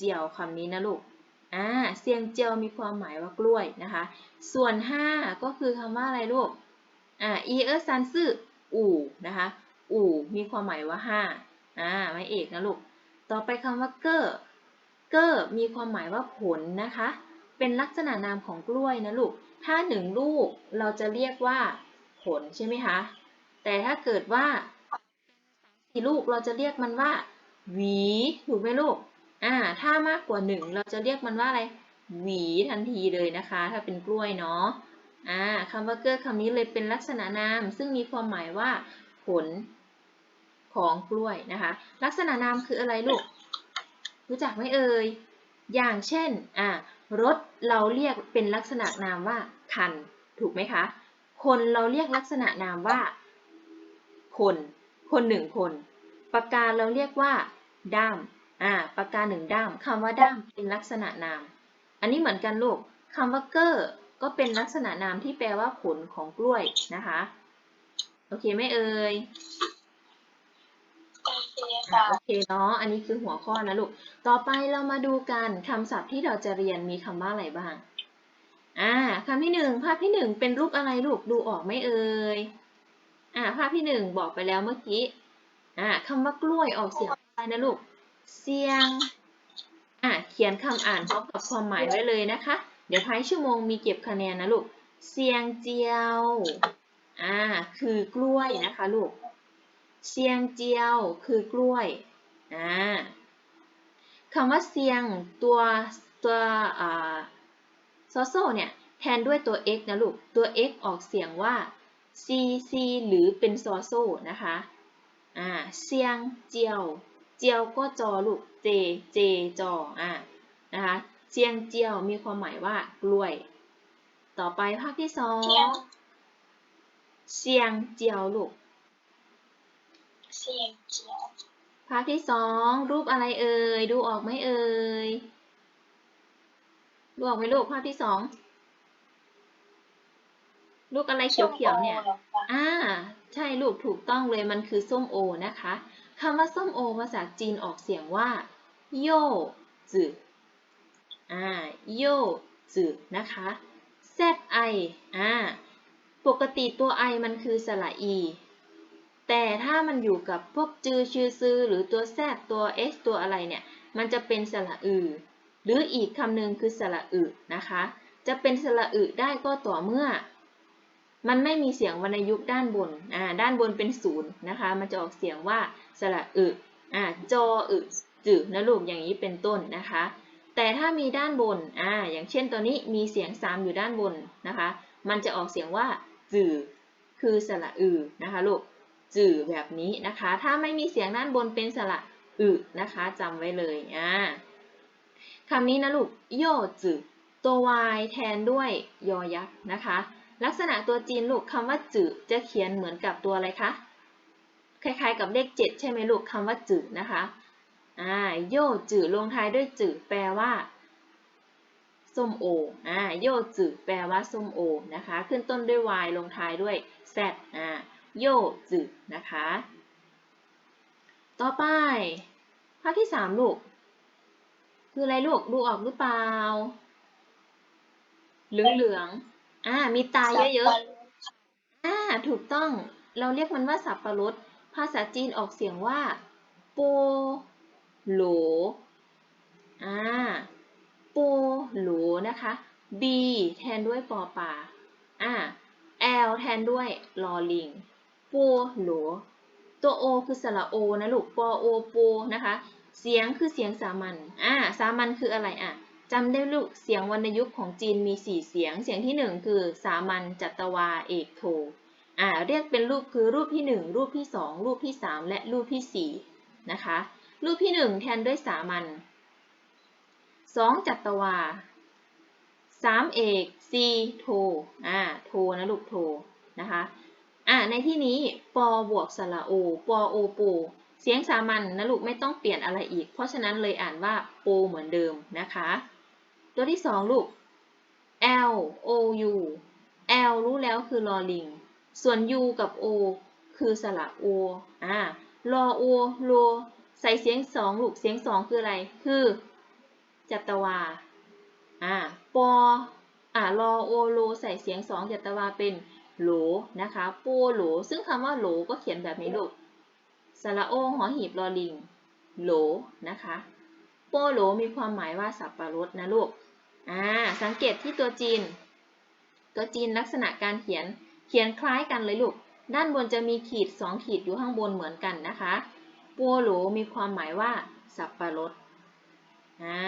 เจียวคำนี้นะลูก อ่า เสียงเจียวมีความหมายว่ากล้วยนะคะ ส่วน 5 ก็คือคำว่าอะไรลูก อ่า อีเออซันซื่ออู่นะคะ อู่มีความหมายว่า 5 อ่า ไม่เอกนะลูก ต่อไปคำว่าเกอร์เกอร์มีความหมายว่าผลนะคะ เป็นลักษณะนามของกล้วยนะลูก ถ้าหนึ่งลูกเราจะเรียกว่าผลใช่ไหมคะ แต่ถ้าเกิดว่าสี่ลูกเราจะเรียกมันว่าหวี ถูกไหมลูก อ่าถ้ามากกว่าหนึ่งเราจะเรียกมันว่าอะไรหวีทันทีเลยนะคะ ถ้าเป็นกล้วยเนาะอ่าคำว่าเกอร์คำนี้เลยเป็นลักษณะนาม ซึ่งมีความหมายว่า ผลของกล้วยนะคะ ลักษณะนามคืออะไรลูก รู้จักไหมเอ่ยอย่างเช่นอ่ารถเราเรียกเป็นลักษณะนามว่า คัน ถูกไหมคะ คนเราเรียกลักษณะนามว่า คน คนหนึ่งคน ปากกาเราเรียกว่าด้าม อ่าปากกาหนึ่งด้ามคำว่าด้ามเป็นลักษณะนาม อันนี้เหมือนกันลูกคำว่าเกอร์ก็เป็นลักษณะนามที่แปลว่าผลของกล้วยนะคะ โอเคไหมเอ่ยโอเคอะค่ะโอเคเนาะ อันนี้คือหัวข้อนะลูก ต่อไปเรามาดูกันคำศัพท์ที่เราจะเรียนมีคำว่าอะไรบ้าง อ่าคำที่หนึ่งภาพที่หนึ่งเป็นรูปอะไรลูก ดูออกไหมเอ่ย อ่า ภาพที่หนึ่งบอกไปแล้วเมื่อกี้ อ่าคำว่ากล้วยออกเสียงอะไรนะลูก เสียง อ่าเขียนคำอ่านพร้อมกับความหมายไว้เลยนะคะ เดี๋ยวท้ายชั่วโมงมีเก็บคะแนนนะลูกเสียงเจียว อ่า คือกล้วยนะคะลูก เซียงเจียวคือกล้วย อ่าคำว่าเซียงตัวตัวอ่าซโซเนี่ยแทนด้วยตัว x นะลูก ตัว x ออกเสียงว่า c c หรือเป็นซอโซนะคะ อ่า เซียงเจียว เจียวก็จอลูก j j จออ่านะคะเซียงเจียวมีความหมายว่ากล้วย ต่อไปภาพที่สองเสียงเซียงเจียวลูกเสียงเจียวภาพที่สองรูปอะไรเอ่ยดูออกไหมเอ่ยดูออกไหมลูกภาพที่สองลูกอะไรเขียวๆเนี่ย อ่า ใช่ลูกถูกต้องเลยมันคือส้มโอนะคะ คำว่าส้มโอภาษาจีนออกเสียงว่าโยจือ่าโยจืนะคะ z i อ่าปกติตัว i มันคือสระอีแต่ถ้ามันอยู่กับพวกจือชื่อซือหรือตัว z ตัว s ตัวอะไรเนี่ย มันจะเป็นสระอือ หรืออีกคำหนึ่งคือสระอึนะคะ จะเป็นสระอึได้ก็ต่อเมื่อ มันไม่มีเสียงวรรณยุกต์ด้านบน อ่า ด้านบนเป็นศูนย์นะคะ มันจะออกเสียงว่าสระอึ อ่า จออึจือนะลูกอย่างนี้เป็นต้นนะคะ แต่ถ้ามีด้านบน อ่า อย่างเช่นตัวนี้มีเสียงสามอยู่ด้านบนนะคะ มันจะออกเสียงว่าจือคือสระอึนะคะลูกจือแบบนี้นะคะ ถ้าไม่มีเสียงด้านบนเป็นสระอึนะคะจำไว้เลย อ่าคำนี้นะลูก โยจือตัว y แทนด้วยยอยักษ์นะคะ ลักษณะตัวจีนลูกคำว่าจือจะเขียนเหมือนกับตัวอะไรคะ คล้ายๆกับเลขเจ็ดใช่ไหมลูกคำว่าจือนะคะอ่าโยจือลงท้ายด้วยจือแปลว่าส้มโออ่าโยจือแปลว่าส้มโอนะคะ ขึ้นต้นด้วย y ลงท้ายด้วย z อ่าโยจือนะคะ ต่อไป ภาพที่สามลูก คืออะไรลูก ดูออกหรือเปล่า เหลืองๆอ่า มีตาเยอะๆ อ่า ถูกต้อง เราเรียกมันว่าสับปะรด ภาษาจีนออกเสียงว่าโปโหล อ่า โปโหลนะคะ b แทนด้วยปอปา อ่า l แทนด้วยลอลิงโปโหล ตัว o คือสระโอนะลูก ปอโอโปนะคะ เสียงคือเสียงสามัญ อ่า สามัญคืออะไรอะ จำได้ลูกเสียงวรรณยุกต์ของจีนมี 4 เสียง เสียงที่ 1 คือ สามัญจัตวาเอกโทอ่าเรียกเป็นรูปคือรูปที่ 1 รูปที่ 2 รูปที่ 3 และรูปที่4นะคะ รูปที่ 1 แทนด้วยสามัญ2จัตวา 3 เอก4โทอ่าโทนะลูกโทนะคะอ่าในที่นี้ปอบวกสระโอปอโอโปเสียงสามัญนะลูกไม่ต้องเปลี่ยนอะไรอีก เพราะฉะนั้นเลยอ่านว่าโปเหมือนเดิมนะคะ ตัวที่สองลูก L O U L รู้แล้วคือลอลิง ส่วน U กับ O คือสระโออ่าลอโอโลใส่เสียงสองลูก เสียงสองคืออะไร คือจัตวา อ่า ปอ อ่ารอโอโลใส่เสียงสองจัตวาเป็นโหลนะคะ โปโหล ซึ่งคำว่าโหลก็เขียนแบบนี้ลูก สระโอหอหีบลอลิง โหลนะคะ โปโหลมีความหมายว่าสับปะรดนะลูก อ่าสังเกตที่ตัวจีน ตัวจีนลักษณะการเขียนเขียนคล้ายกันเลยลูก ด้านบนจะมีขีดสองขีดอยู่ข้างบนเหมือนกันนะคะโปโหลูมีความหมายว่า สับปะรดอ่า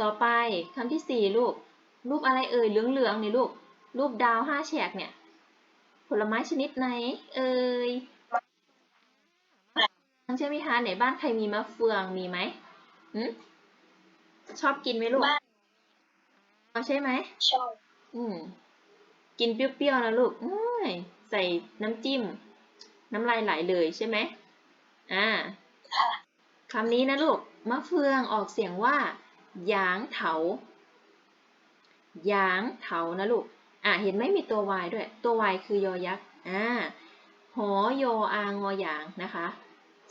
ต่อไปคำที่สี่ลูก รูปอะไรเอ่ยเหลืองๆนี่ลูก รูปดาวห้าแฉกเนี่ย ผลไม้ชนิดไหน เอ่ยใช่ไหมคะไหนบ้านใครมีมะเฟืองมีไหมหืมชอบกินไหมลูก บ้าน ใช่ไหมชอบอืมกินเปรี้ยวๆนะลูกอื้อใส่น้ำจิ้ม น้ำลายไหลเลยใช่ไหมอ่าค่ะคำนี้นะลูก มะเฟืองออกเสียงว่าหยางเถาหยางเถานะลูก อะเห็นไหมมีตัว y ด้วย ตัว y คือยอยักษ์ อ่า หอยออางอหยางนะคะ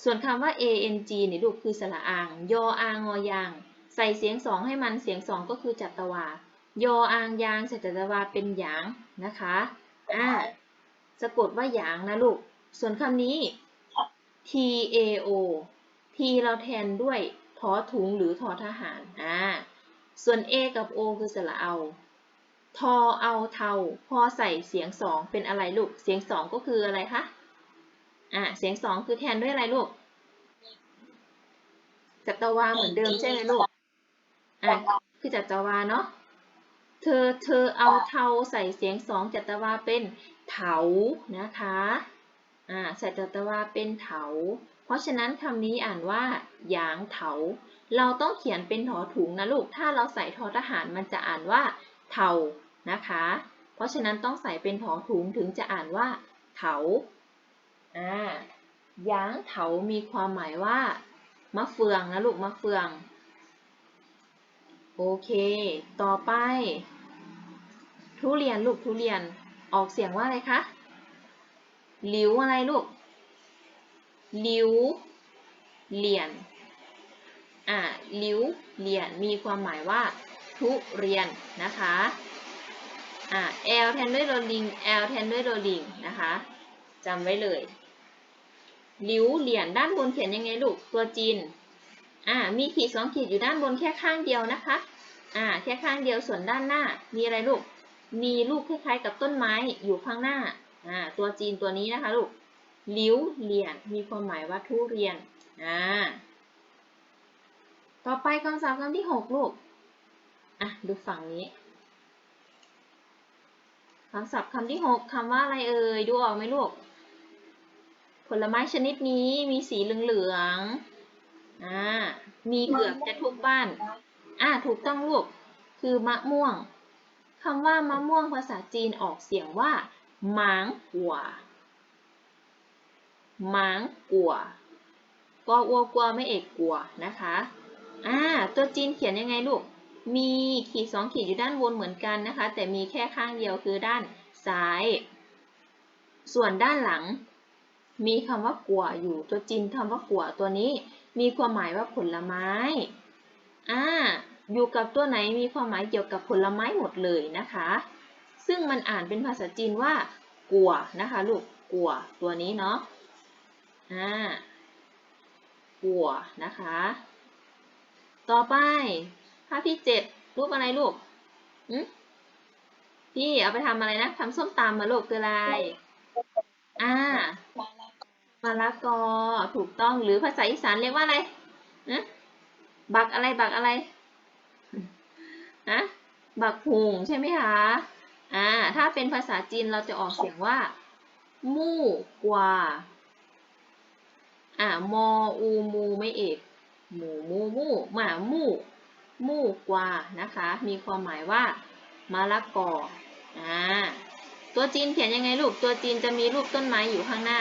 ส่วนคำว่า ang นี่ลูกคือสระอาง ยออางอยาง ใส่เสียงสองให้มัน เสียงสองก็คือจัตวา ยออางยางใส่จัตวาเป็นหยางนะคะอ่าสะกดว่าหยางนะลูก ส่วนคำนี้ t a o t เราแทนด้วยทอถุงหรือทอทหารอ่าส่วน a กับ o คือสระเอา ทอเอาเทา พอใส่เสียงสองเป็นอะไรลูก เสียงสองก็คืออะไรคะ อ่า เสียงสองคือแทนด้วยอะไรลูก จัตวาเหมือนเดิมใช่ไหมลูก อ่า คือจัตวาเนาะ เธอเธอเอาเทาใส่เสียงสองจัตวาเป็นเถานะคะอ่าใส่จัตวาเป็นเถา เพราะฉะนั้นคำนี้อ่านว่าหยางเถา เราต้องเขียนเป็นถอถุงนะลูก ถ้าเราใส่ทอทหารมันจะอ่านว่าเถานะคะ เพราะฉะนั้นต้องใส่เป็นถอถุงถึงจะอ่านว่าเถาอ่าหยางเถามีความหมายว่ามะเฟืองนะลูกมะเฟือง โอเค ต่อไป ทุเรียนลูกทุเรียนออกเสียงว่าอะไรคะหลิวอะไรลูกหลิวเหรียญอ่าหลิวเหรียญมีความหมายว่า ทุเรียนนะคะอ่า L แทนด้วยโดลิง L แทนด้วยโดลิงนะคะจำไว้เลยหลิวเหรียญด้านบนเขียนยังไงลูกตัวจีนอ่ามีขีดสองขีดอยู่ด้านบนแค่ข้างเดียวนะคะอ่าแค่ข้างเดียวส่วนด้านหน้ามีอะไรลูก มีลูกคล้ายๆกับต้นไม้อยู่ข้างหน้า อ่า ตัวจีนตัวนี้นะคะลูกลิ้วเหรียญมีความหมายว่าทุเรียน อ่า ต่อไปคำศัพท์คำที่หกลูก อะ ดูฝั่งนี้คำศัพท์คำที่หกคำว่าอะไรเอ่ย ดูออกไหมลูก ผลไม้ชนิดนี้มีสีเหลืองๆ อ่า มีเกือบจะทุกบ้าน อ่า ถูกต้องลูก คือมะม่วง คำว่ามะม่วงภาษาจีนออกเสียงว่าหมางกัวหมางกัวกออัวกัวไม่เอกกัวนะคะอ่าตัวจีนเขียนยังไงลูก มีขีดสองขีดอยู่ด้านบนเหมือนกันนะคะ แต่มีแค่ข้างเดียวคือด้านซ้าย ส่วนด้านหลัง มีคำว่ากัวอยู่ตัวจีนคำว่ากัวตัวนี้ มีความหมายว่าผลไม้อ่า อยู่กับตัวไหนมีความหมายเกี่ยวกับผลไม้หมดเลยนะคะ ซึ่งมันอ่านเป็นภาษาจีนว่า กัวนะคะลูก กัว ตัวนี้เนาะ อ่า กัวนะคะ ต่อไปภาพที่เจ็ดรูปอะไรลูกอืมพี่เอาไปทำอะไรนะทำส้มตำมาลูกคืออะไร อ่ามาแล้วมะละกอ ถูกต้อง หรือภาษาอีสานเรียกว่าอะไรนะบักอะไร บักอะไร นะบักหุงใช่ไหมคะอ่าถ้าเป็นภาษาจีนเราจะออกเสียงว่า มู่กวาอ่ามออูมูไม่เอกหมูมูมูหมามู่มู่กวานะคะ มีความหมายว่ามะละกออ่าตัวจีนเขียนยังไงลูก ตัวจีนจะมีรูปต้นไม้อยู่ข้างหน้า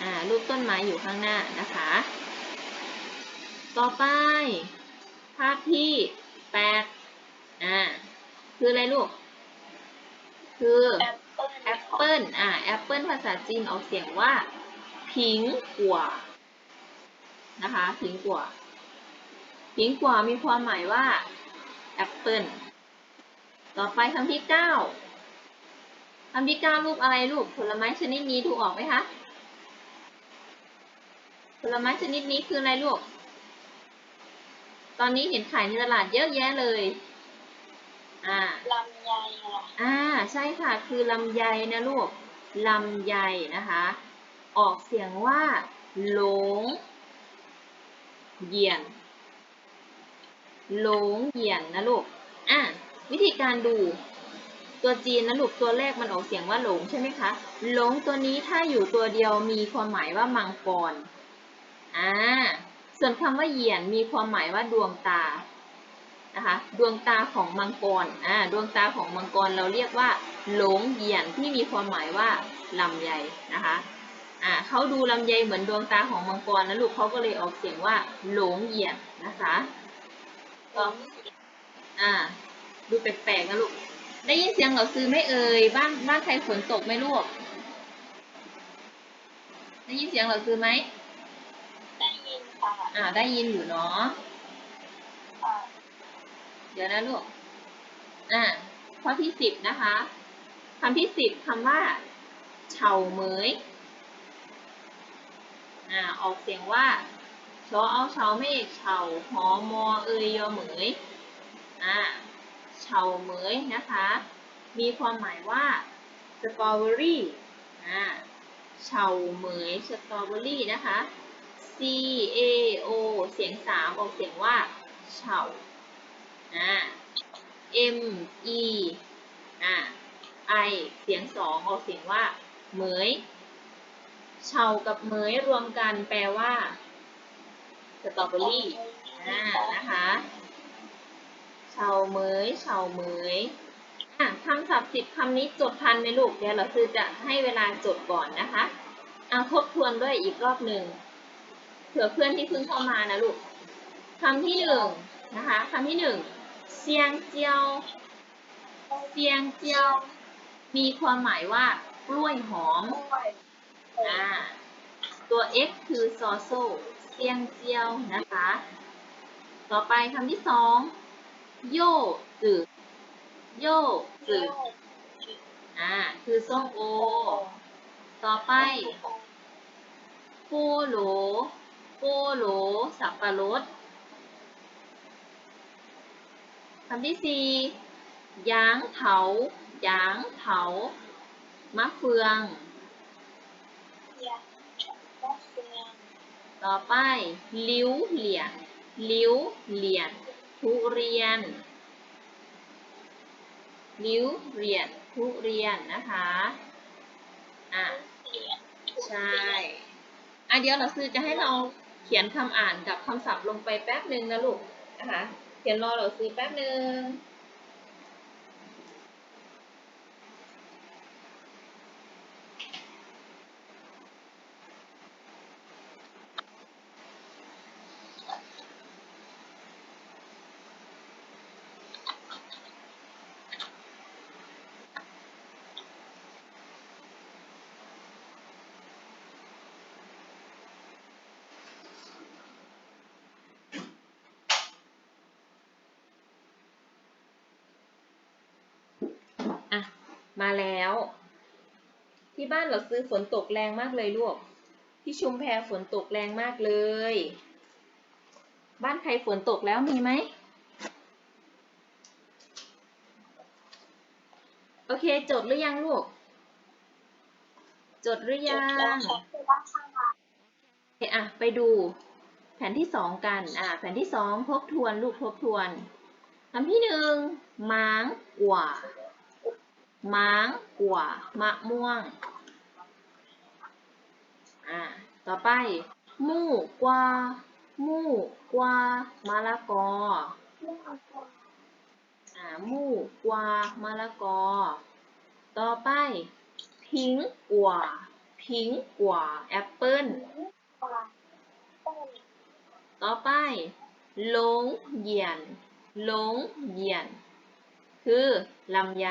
อ่ารูปต้นไม้อยู่ข้างหน้านะคะ ต่อไป ภาพที่แปด คืออะไรลูก คือแอปเปิ้ลแอปเปิลอ่าแอปเปิลภาษาจีนออกเสียงว่าผิงกัวนะคะผิงกัวผิงกว่ามีความหมายว่าแอปเปิลต่อไปคำที่เก้าคำที่เก้ารูปอะไรลูกผลไม้ชนิดนี้ดูออกไหมคะผลไม้ชนิดนี้คืออะไรลูก ตอนนี้เห็นขายในตลาดเยอะแยะเลย อ่าลำไยเหรออ่าใช่ค่ะ คือลำไยนะลูกลำไยนะคะ ออกเสียงว่าหลงเหยียนหลงเหยียนนะลูกอะวิธีการดูตัวจีนนะลูกตัวแรกมันออกเสียงว่าหลงใช่ไหมคะหลงตัวนี้ถ้าอยู่ตัวเดียวมีความหมายว่ามังกรอ่าส่วนคำว่าเหยียนมีความหมายว่าดวงตา นะคะ ดวงตาของมังกรอ่าดวงตาของมังกรเราเรียกว่า หลงเหยียนที่มีความหมายว่าลำไยนะคะอ่าเขาดูลำไยเหมือนดวงตาของมังกรนะลูกเขาก็เลยออกเสียงว่า หลงเหยียนนะคะก็อ่า ดูแปลกๆนะลูกได้ยินเสียงเหล่าซื้อไหม่เอ่ยบ้านบ้านใครฝนตกไหมลูกได้ยินเสียงเหล่าซื้อไหมได้ยินค่ะอ่าได้ยินอยู่เนาะอ่าเดี๋ยวนะลูก อ่า ข้อที่สิบนะคะคำที่สิบคำว่าเฉาเหมย อ่า ออกเสียงว่าชอเอาเฉาไม่เฉาหอมอเอยยอเหมย อ่า เฉาเหมยนะคะ มีความหมายว่าสตรอเบอรี่ อ่า เฉาเหมยสตรอเบอรี่นะคะ C A O เสียงสามออกเสียงว่าเฉา อ่า M E อ่า I เสียงสองออกเสียงว่า เหมยเฉากับเหมยรวมกันแปลว่าสตรอเบอรี่อ่านะคะเฉาเหมยเฉาเหมยอะคำศัพท์สิบคำนี้จดทันไหมลูก เดี๋ยวเราคือจะให้เวลาจดก่อนนะคะอะทบทวนด้วยอีกรอบหนึ่งเผื่อเพื่อนที่เพิ่งเข้ามานะลูกคำที่หนึ่งนะคะคำที่หนึ่ง เซียงเจียว เซียงเจียว มีความหมายว่ากล้วยหอมอ่าตัว x คือซอโซเซียงเจียวนะคะ ต่อไปคำที่สองโยจืดโยจืดอ่า คือส้มโอ ต่อไปโปโลโปโลสับปะรด คำที่สี่ยางเถายางเถามะเฟืองยาก็เฟือง ต่อไปลิ้วเหลี่ยนลิ้วเหลี่ยนทุเรียนลิ้วเหรียญทุเรียนนะคะอะเหรียญใช่อะเดี๋ยวเราซื้อจะให้เราเขียนคำอ่านกับคำศัพท์ลงไปแป๊บหนึ่งนะลูกนะคะ เขียนรอเราซื้อแป๊บหนึ่ง อะ มาแล้ว ที่บ้านเราซื้อฝนตกแรงมากเลยลูก ที่ชุมแพฝนตกแรงมากเลย บ้านใครฝนตกแล้วมีไหม โอเค จดหรือยังลูก จดหรือยังอว่าข้างหลังโอเคอะ ไปดูแผนที่สองกัน อะแผนที่สองทบทวน ลูกทบทวนคำที่หนึ่งม้างกว่า ม้างกว่ามะม่วง อ่า ต่อไป มู่กว่ามู่กว่ามะละกอ อ่า มู่กว่ามะละกอ ต่อไปพิงกว่าพิงกว่าแอปเปิ้ล ต่อไปหลงเหยียนหลงเหยียน คือลำไย